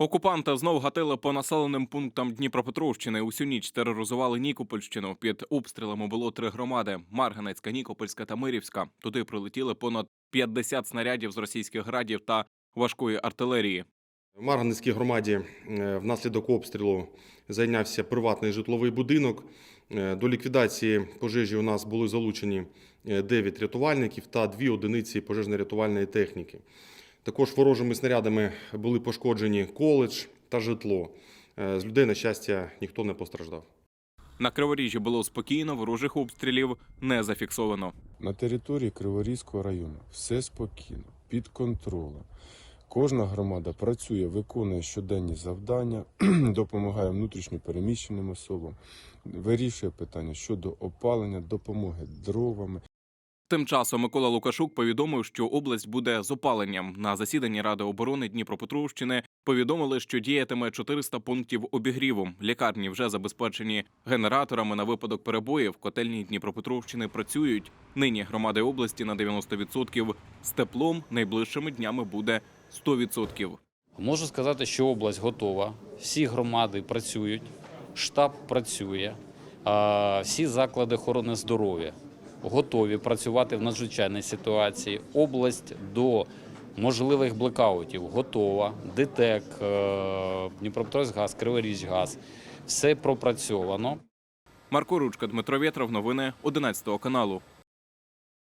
Окупанти знов гатили по населеним пунктам Дніпропетровщини. Усю ніч тероризували Нікопольщину. Під обстрілами було три громади: Марганецька, Нікопольська та Мирівська. Туди прилетіли понад 50 снарядів з російських градів та важкої артилерії. В Марганецькій громаді е, внаслідок обстрілу зайнявся приватний житловий будинок. Е, До ліквідації пожежі у нас були залучені 9 рятувальників та 2 одиниці пожежно-рятувальної техніки. Також ворожими снарядами були пошкоджені коледж та житло. Е, З людей, на щастя, ніхто не постраждав. На Криворіжжі було спокійно, ворожих обстрілів не зафіксовано. На території Криворізького району все спокійно, під контролем. Кожна громада працює, виконує щоденні завдання, допомагає внутрішньо переміщеним особам, вирішує питання щодо опалення, допомоги дровами. Тим часом Микола Лукашук повідомив, що область буде з опаленням. На засіданні Ради оборони Дніпропетровщини повідомили, що діятиме 400 пунктів обігріву. Лікарні вже забезпечені генераторами на випадок перебоїв. Котельні Дніпропетровщини працюють. Нині громади області на 90%. З теплом найближчими днями буде 100%. Можу сказати, що область готова. Всі громади працюють, штаб працює, всі заклади охорони здоров'я готові працювати в надзвичайній ситуації. Область до можливих блекаутів готова. ДТЕК, е, Дніпропетровськгаз, Криворіжгаз. Все пропрацьовано. Марко Ручка, Дмитро Вєтров. Новини 11 каналу.